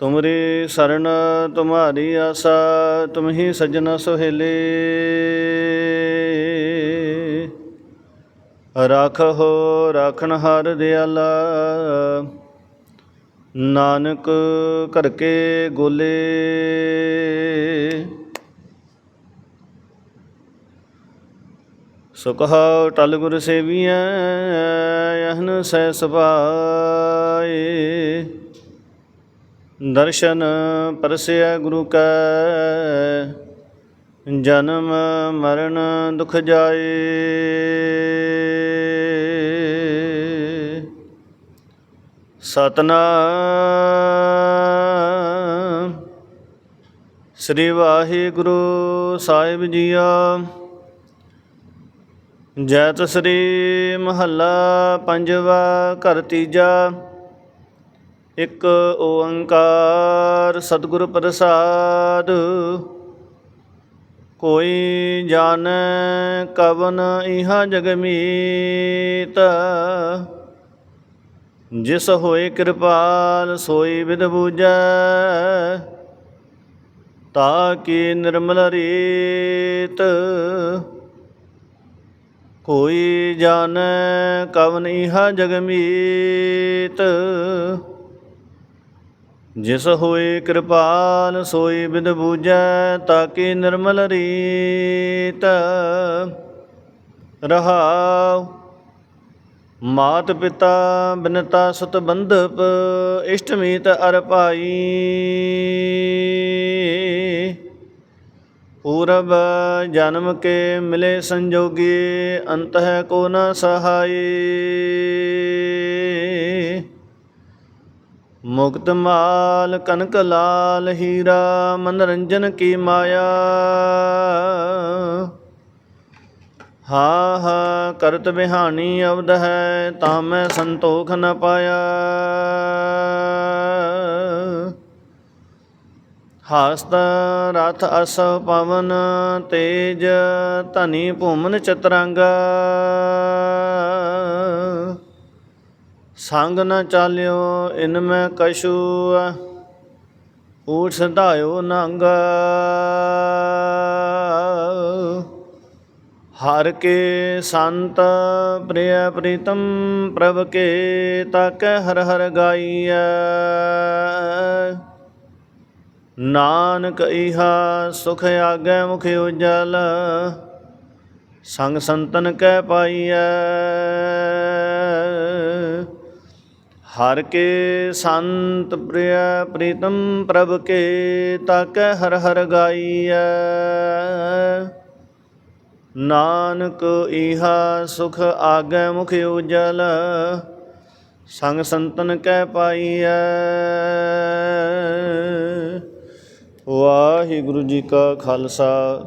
ਤੁਮਰੀ ਸਰਨ ਤੁਮਾਰੀ ਆਸਾ ਤੁਮ ਹੀ ਸਜਣ ਸੁਹੇਲੇ। ਰਾਖੋ ਰਾਖਣ ਹਰ ਦਿਆਲਾ, ਨਾਨਕ ਕਰਕੇ ਗੋਲੇ। ਸੁਖਾ ਟਲ ਗੁਰ ਸੇਵੀਐ ਯਹਨ ਸੈ ਸੁਭਾਏ। ਦਰਸ਼ਨ ਪਰਸਿਆ ਗੁਰੂ ਕੈ, ਜਨਮ ਮਰਨ ਦੁਖ ਜਾਏ। ਸਤਨਾਮ ਸ੍ਰੀ ਵਾਹਿਗੁਰੂ ਸਾਹਿਬ ਜੀਆ। ਜੈਤ ਸ੍ਰੀ ਮਹੱਲਾ ਪੰਜਵਾ ਘਰ ਤੀਜਾ। ਇੱਕ ਓੰਕਾਰ ਸਤਿਗੁਰ ਪ੍ਰਸਾਦ। ਕੋਈ ਜਾਣੈ ਕਵਨ ਇਹਾ ਜਗ ਮੀਤ। ਜਿਸ ਹੋਏ ਕਿਰਪਾਲ, ਸੋਈ ਵਿਦ ਬੂਝੈ। ਤਾ ਕੀ ਨਿਰਮਲ ਰੀਤ। ਕੋਈ ਜਾਣੈ ਕਵਨ ਇਹਾ ਜਗ ਮੀਤ। ਜਿਸ ਹੋਏ ਕਿਰਪਾਲ ਸੋਈ ਬਿਦ ਬੂਝੈ, ਤਾਕੇ ਨਿਰਮਲ ਰੀਤ। ਰਹਾਉ ਮਾਤ ਪਿਤਾ ਬਿਨਤਾ ਸੁਤ ਬੰਧਪ, ਇਸ਼ਟ ਅਰ ਭਾਈ। ਪੂਰਬ ਜਨਮ ਕੇ ਮਿਲੇ ਸੰਜੋਗੀ, ਅੰਤ ਹੈ ਕੋ ਨ ਸਹਾਈ। ਮੁਕਤ ਮਾਲ ਕਨਕ ਲਾਲ ਹੀਰਾ, ਮਨਰੰਜਨ ਕੀ ਮਾਇਆ। ਹਾ ਹਾ, ਕਰਤ ਬਿਹਾਨੀ ਅਵਦ ਹੈ, ਤਾਂ ਮੈਂ ਸੰਤੋਖ ਨ ਪਾਇਆ। ਹਸਤ ਰਥ ਅਸ ਪਵਨ, ਤੇਜ ਧਨੀ ਭੂਮਨ ਚਤਰੰਗਾ। ਸੰਗ ਨ ਚਾਲਿਓ, ਇਨ ਮੈਂ ਕਛੂ ਊਠ ਸੰਧਾਇਓ ਨੰਗ। ਹਰ ਕੇ ਸੰਤ ਪ੍ਰਿਯ ਪ੍ਰੀਤਮ, ਪ੍ਰਭ ਕੇ ਤਾਕੈ ਹਰ ਹਰ ਗਾਈਐ। ਨਾਨਕ ਇਹਾ ਸੁਖ ਆਗੈ ਮੁਖ ਉਜਲ, ਸੰਗ ਸੰਤਨ ਕੈ ਪਾਈਐ। ਹਰ ਕੇ ਸੰਤ ਪ੍ਰਿਯ ਪ੍ਰੀਤਮ ਪ੍ਰਭ ਕੇ ਤਕ ਹਰ ਹਰ ਗਾਈਐ। ਨਾਨਕ ਇਹਾ ਸੁਖ ਆਗੈ ਮੁਖ ਉਜਲ, ਸੰਗ ਸੰਤਨ ਕੈ ਪਾਈਐ। ਵਾਹਿਗੁਰੂ ਜੀ ਕਾ ਖਾਲਸਾ,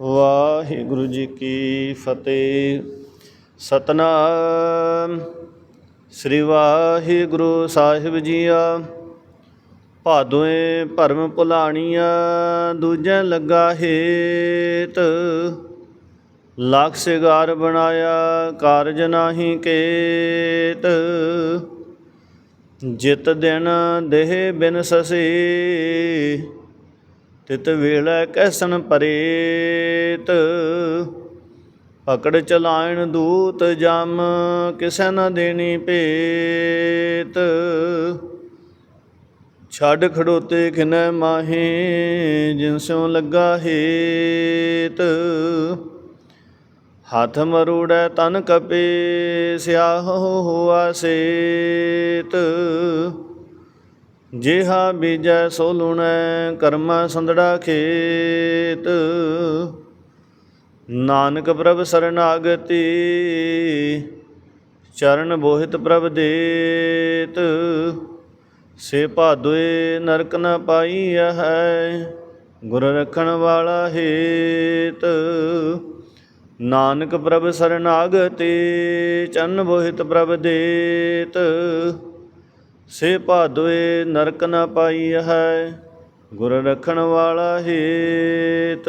ਵਾਹਿਗੁਰੂ ਜੀ ਕੀ ਫਤਿਹ। ਸਤਨਾਮ। ਸ੍ਰੀ ਵਾਹਿਗੁਰੂ ਸਾਹਿਬ ਜੀਆ। ਭਾਦੋਏ ਭਰਮ ਭੁਲਾਣੀਆਂ ਦੂਜੇ ਲੱਗਾ ਹੇਤ। ਲੱਖ ਸਿਗਾਰ ਬਣਾਇਆ, ਕਾਰਜ ਨਾਹੀ ਕੇਤ। ਜਿਤ ਦਿਨ ਦੇਹ ਬਿਨ ਸਸੇ, ਤਿਤ ਵੇਲੇ ਕੈਸਨ ਪਰੇਤ। ਪਕੜ ਚਲਾਇਣ ਦੂਤ ਜਮ, ਕਿਸੈ ਨਾ ਦੇਣੀ ਭੇਤ। ਛੱਡ ਖੜੋਤੇ ਖਿਨੈ ਮਾਹੇ, ਜਿਨ ਲੱਗਾ ਹੇਤ। ਹੱਥ ਮਰੂੜੈ ਤਨ ਕਪੇ, ਸਿਆਹੋ ਹੋਆ ਸੇਤ। ਜਿਹਾ ਬੀਜੈ ਸੋ ਲੁਣੈ, ਕਰਮਾ ਸੰਦੜਾ ਖੇਤ। ਨਾਨਕ ਪ੍ਰਭ ਸਰਨਾਗਤੀ, ਚਰਨ ਬੋਹਿਤ ਪ੍ਰਭ ਦੇਤ, ਸੇ ਭਾਦੋਏ ਨਰਕ ਨ ਪਾਈਆ ਹੈ, ਗੁਰ ਰਖਣ ਵਾਲਾ ਹੇਤ। ਨਾਨਕ ਪ੍ਰਭ ਸ਼ਰਨਾਗਤੀ ਚੰਨ ਬੋਹਿਤ ਪ੍ਰਭ ਦੇਤ, ਸੇ ਭਾਦੋਏ ਨਰਕ ਨ ਪਾਈ ਹੈ, ਗੁਰ ਰਖਣ ਵਾਲਾ ਹੇਤ।